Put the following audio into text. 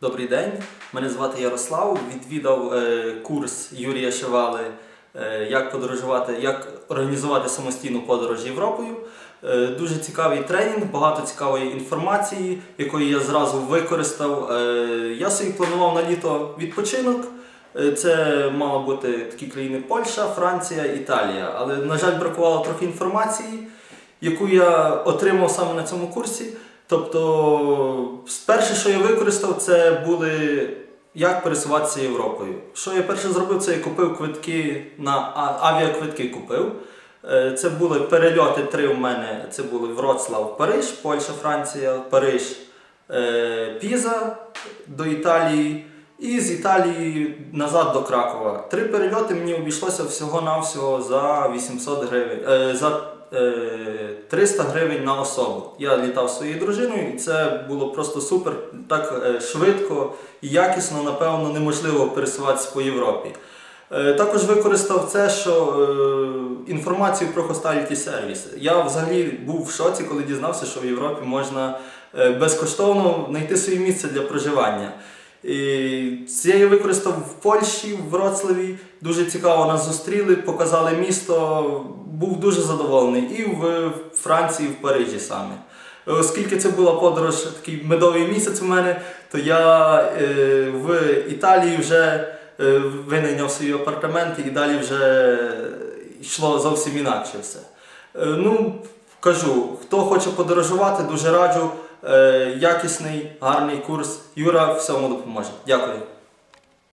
Добрий день, мене звати Ярослав. Відвідав е, курс Юрія Шевали, е, як подорожувати, як організувати самостійну подорож Європою. Е, дуже цікавий тренінг, багато цікавої інформації, якої я зразу використав. Е, я собі планував на літо відпочинок. Е, Це мало бути такі країни Польща, Франція, Італія. Але, на жаль, бракувало трохи інформації, яку я отримав саме на цьому курсі. Тобто, перше, що я використав, це були як пересуватися Європою. Що я перше зробив, це я купив квитки на авіаквитки купив. Е, Це були перельоти три у мене. Це були Вроцлав, Париж, Польща, Франція, Париж, е, Піза до Італії. І з Італії назад до Кракова. Три перельоти мені обійшлося всього-навсього за 800 гривень. Е, за 300 гривень на особу. Я літав своєю дружиною, і це було просто супер, так е, швидко і якісно, напевно, неможливо пересуватися по Європі. Е, Також використав це, що е, інформацію про хосталіті сервіс. Я взагалі був в шоці, коли дізнався, що в Європі можна е, безкоштовно знайти своє місце для проживання. І це я використав в Польщі, в Вроцлаві. Дуже цікаво нас зустріли, показали місто. Був дуже задоволений. І в Франції, і в Парижі саме. Оскільки це була подорож, такий медовий місяць у мене, то я е, в Італії вже е, винайняв свої апартаменти і далі вже йшло зовсім інакше все. Е, ну, кажу, хто хоче подорожувати, дуже раджу. Е, якісний, гарний курс. Юра всьому допоможе. Дякую.